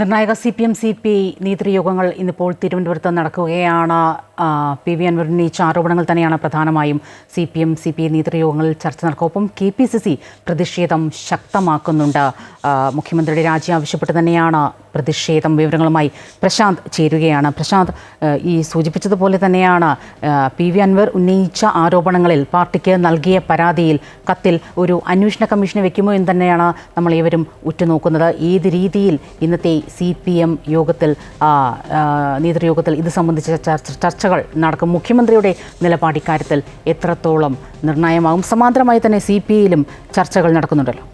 നിർണായക C P M C P നേതൃയോഗങ്ങൾ ഇന്നിപ്പോൾ തിരുവനന്തപുരത്ത് നടക്കുകയാണ്. പി വി അൻവർ ഉന്നയിച്ച ആരോപണങ്ങൾ തന്നെയാണ് പ്രധാനമായും C P M C P നേതൃയോഗങ്ങളിൽ ചർച്ച നടക്കും. ഒപ്പം കെ പി സി സി പ്രതിഷേധം ശക്തമാക്കുന്നുണ്ട്. മുഖ്യമന്ത്രിയുടെ രാജി ആവശ്യപ്പെട്ട് തന്നെയാണ് പ്രതിഷേധം വിവരങ്ങളുമായി പ്രശാന്ത് ചേരുകയാണ്. പ്രശാന്ത് ഈ സൂചിപ്പിച്ചതുപോലെ തന്നെയാണ് പി വി അൻവർ ഉന്നയിച്ച ആരോപണങ്ങളിൽ പാർട്ടിക്ക് നൽകിയ പരാതിയിൽ കത്തിൽ ഒരു അന്വേഷണ കമ്മീഷനെ വയ്ക്കുമോ എന്ന് തന്നെയാണ് നമ്മൾ ഏവരും ഉറ്റുനോക്കുന്നത്. ഏത് രീതിയിൽ ഇന്നത്തെ സി പി എം യോഗത്തിൽ നേതൃയോഗത്തിൽ ഇത് സംബന്ധിച്ച ചർച്ചകൾ നടക്കും. മുഖ്യമന്ത്രിയുടെ നിലപാട് ഇക്കാര്യത്തിൽ എത്രത്തോളം നിർണായമാകും സമാന്തരമായി തന്നെ സി പി ഐയിലും ചർച്ചകൾ നടക്കുന്നുണ്ടല്ലോ.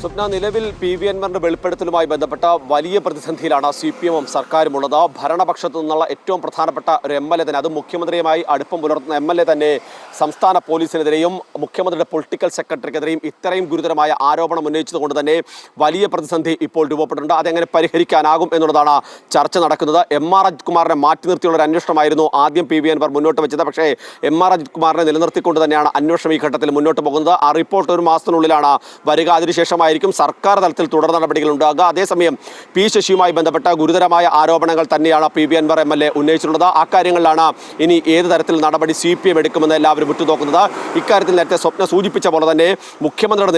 സ്വപ്ന നിലവിൽ പി വി അൻവറിന്റെ വെളിപ്പെടുത്തലുമായി ബന്ധപ്പെട്ട വലിയ പ്രതിസന്ധിയിലാണ് സി പി എമ്മും സർക്കാരും ഉള്ളത് ഭരണപക്ഷത്തു നിന്നുള്ള ഏറ്റവും പ്രധാനപ്പെട്ട ഒരു എം എൽ എ തന്നെ അത് മുഖ്യമന്ത്രിയുമായി അടുപ്പം പുലർത്തുന്ന എം എൽ എ തന്നെ സംസ്ഥാന പോലീസിനെതിരെയും മുഖ്യമന്ത്രിയുടെ പൊളിറ്റിക്കൽ സെക്രട്ടറിക്കെതിരെയും ഇത്രയും ഗുരുതരമായ ആരോപണം ഉന്നയിച്ചതുകൊണ്ട് തന്നെ വലിയ പ്രതിസന്ധി ഇപ്പോൾ രൂപപ്പെട്ടിട്ടുണ്ട്. അതെങ്ങനെ പരിഹരിക്കാനാകും എന്നുള്ളതാണ് ചർച്ച നടക്കുന്നത്. എം ആർ അജിത് കുമാറിനെ മാറ്റി നിർത്തിയുള്ള ഒരു അന്വേഷണമായിരുന്നു ആദ്യം പി വി അൻവർ മുന്നോട്ട് വെച്ചത്. പക്ഷേ എം ആർ അജിത് കുമാറിനെ നിലനിർത്തിക്കൊണ്ട് തന്നെയാണ് അന്വേഷണം ഈ ഘട്ടത്തിൽ മുന്നോട്ട് പോകുന്നത്. ആ റിപ്പോർട്ട് ഒരു മാസത്തിനുള്ളിലാണ് വരിക. അതിനുശേഷമായിരിക്കും സർക്കാർ തലത്തിൽ തുടർ നടപടികൾ ഉണ്ടാകുക. അതേസമയം പി ശശിയുമായി ബന്ധപ്പെട്ട ഗുരുതരമായ ആരോപണങ്ങൾ തന്നെയാണ് P V Anvar M L A ഉന്നയിച്ചിട്ടുള്ളത്. ആ കാര്യങ്ങളിലാണ് ഇനി ഏത് തരത്തിൽ നടപടി സി പി എം എടുക്കുമെന്ന് എല്ലാവരും ഉറ്റുനോക്കുന്നത്. ഇക്കാര്യത്തിൽ നേരത്തെ സ്വപ്ന സൂചിപ്പിച്ച പോലെ തന്നെ മുഖ്യമന്ത്രിയുടെ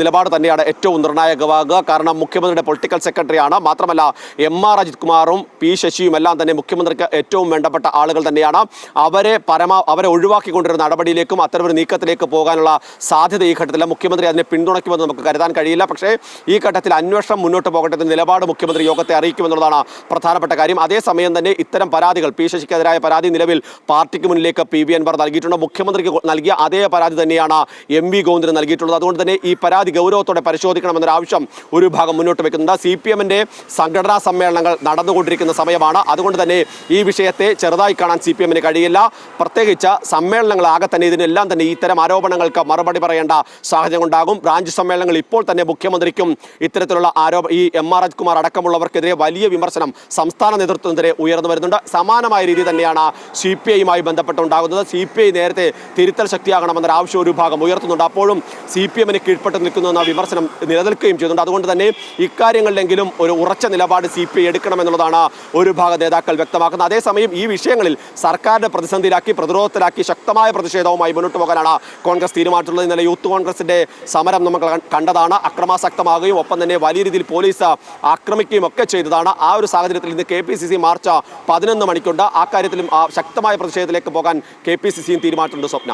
നിലപാട് തന്നെയാണ് ഏറ്റവും നിർണായകമാകുക. കാരണം മുഖ്യമന്ത്രിയുടെ പൊളിറ്റിക്കൽ സെക്രട്ടറിയാണ്. മാത്രമല്ല എം ആർ അജിത് കുമാറും പി ശശിയും എല്ലാം തന്നെ മുഖ്യമന്ത്രിക്ക് ഏറ്റവും വേണ്ടപ്പെട്ട ആളുകൾ തന്നെയാണ്. അവരെ പരമാ അവരെ ഒഴിവാക്കിക്കൊണ്ടൊരു നടപടിയിലേക്കും അത്തരമൊരു നീക്കത്തിലേക്ക് പോകാനുള്ള സാധ്യത ഈ ഘട്ടത്തിൽ മുഖ്യമന്ത്രി അതിനെ പിന്തുണയ്ക്കുമെന്ന് നമുക്ക് കരുതാൻ കഴിയില്ല. പക്ഷേ ഈ ഘട്ടത്തിൽ അന്വേഷണം മുന്നോട്ട് പോകട്ടെ എന്ന നിലപാട് മുഖ്യമന്ത്രി യോഗത്തെ അറിയിക്കുമെന്നുള്ളതാണ് പ്രധാനപ്പെട്ട കാര്യം. അതേസമയം തന്നെ ഇത്തരം പരാതികൾ പി ശശിക്കെതിരായ പരാതി നിലവിൽ പാർട്ടിക്ക് മുന്നിലേക്ക് പി വി അൻവർ നൽകിയിട്ടുണ്ട്. മുഖ്യമന്ത്രിക്ക് നൽകിയ അതേ പരാതി തന്നെയാണ് എം വി ഗോവിന്ദന് നൽകിയിട്ടുള്ളത്. അതുകൊണ്ട് തന്നെ ഈ പരാതി ഗൗരവത്തോടെ പരിശോധിക്കണമെന്നൊരു ആവശ്യം ഒരു ഭാഗം മുന്നോട്ട് വെക്കുന്നുണ്ട്. സി പി എമ്മിന്റെ സംഘടനാ സമ്മേളനങ്ങൾ നടന്നുകൊണ്ടിരിക്കുന്ന സമയമാണ്. അതുകൊണ്ട് തന്നെ ഈ വിഷയത്തെ ചെറുതായി കാണാൻ സി പി എമ്മിന് കഴിയില്ല. പ്രത്യേകിച്ച് സമ്മേളനങ്ങളാകെ തന്നെ ഇതിനെല്ലാം തന്നെ ഇത്തരം ആരോപണങ്ങൾക്ക് മറുപടി പറയേണ്ട സാഹചര്യം ഉണ്ടാകും. ബ്രാഞ്ച് സമ്മേളനങ്ങൾ ഇപ്പോൾ തന്നെ മുഖ്യമന്ത്രിക്കും ഇത്തരത്തിലുള്ള ആരോപ ഈ എം ആർ അജ്കുമാർ അടക്കമുള്ളവർക്കെതിരെ വലിയ വിമർശനം സംസ്ഥാന നേതൃത്വത്തിനെതിരെ ഉയർന്നു വരുന്നുണ്ട്. സമാനമായ രീതി തന്നെയാണ് സി പി ഐയുമായി ബന്ധപ്പെട്ടുണ്ടാകുന്നത്. സി പി ഐ നേരത്തെ തിരുത്തൽ ശക്തിയാകണമെന്നൊരു ആവശ്യം ഒരു ഭാഗം ഉയർത്തുന്നുണ്ട്. അപ്പോഴും സി പി എമ്മിന് കീഴ്പ്പെട്ട് നിൽക്കുന്നു എന്ന വിമർശനം നിലനിൽക്കുകയും ചെയ്യുന്നുണ്ട്. അതുകൊണ്ട് തന്നെ ഇക്കാര്യങ്ങളിലെങ്കിലും ഒരു ഉറച്ച നിലപാട് സി പി ഐ എടുക്കണമെന്നുള്ളതാണ് ഒരു ഭാഗം നേതാക്കൾ വ്യക്തമാക്കുന്നത്. അതേസമയം ഈ വിഷയങ്ങളിൽ സർക്കാരിനെ പ്രതിസന്ധിയിലാക്കി പ്രതിരോധത്തിലാക്കി ശക്തമായ പ്രതിഷേധവുമായി മുന്നോട്ട് പോകാനാണ് കോൺഗ്രസ് തീരുമാനിച്ചിട്ടുള്ളത്. ഇന്നലെ യൂത്ത് കോൺഗ്രസിന്റെ സമരം നമ്മൾ കണ്ടതാണ്. അക്രമാസക്തമാകുകയും ഒപ്പം തന്നെ വലിയ രീതിയിൽ പോലീസ് ആക്രമിക്കുകയും ഒക്കെ ചെയ്തതാണ്. ആ ഒരു സാഹചര്യത്തിൽ ഇന്ന് K P C C march പതിനൊന്ന് മണിക്കുണ്ട്. ആ കാര്യത്തിലും ശക്തമായ പ്രതിഷേധത്തിലേക്ക് പോകാൻ കെ പി സി സിയും തീരുമാനിച്ചിട്ടുണ്ട് സ്വപ്ന.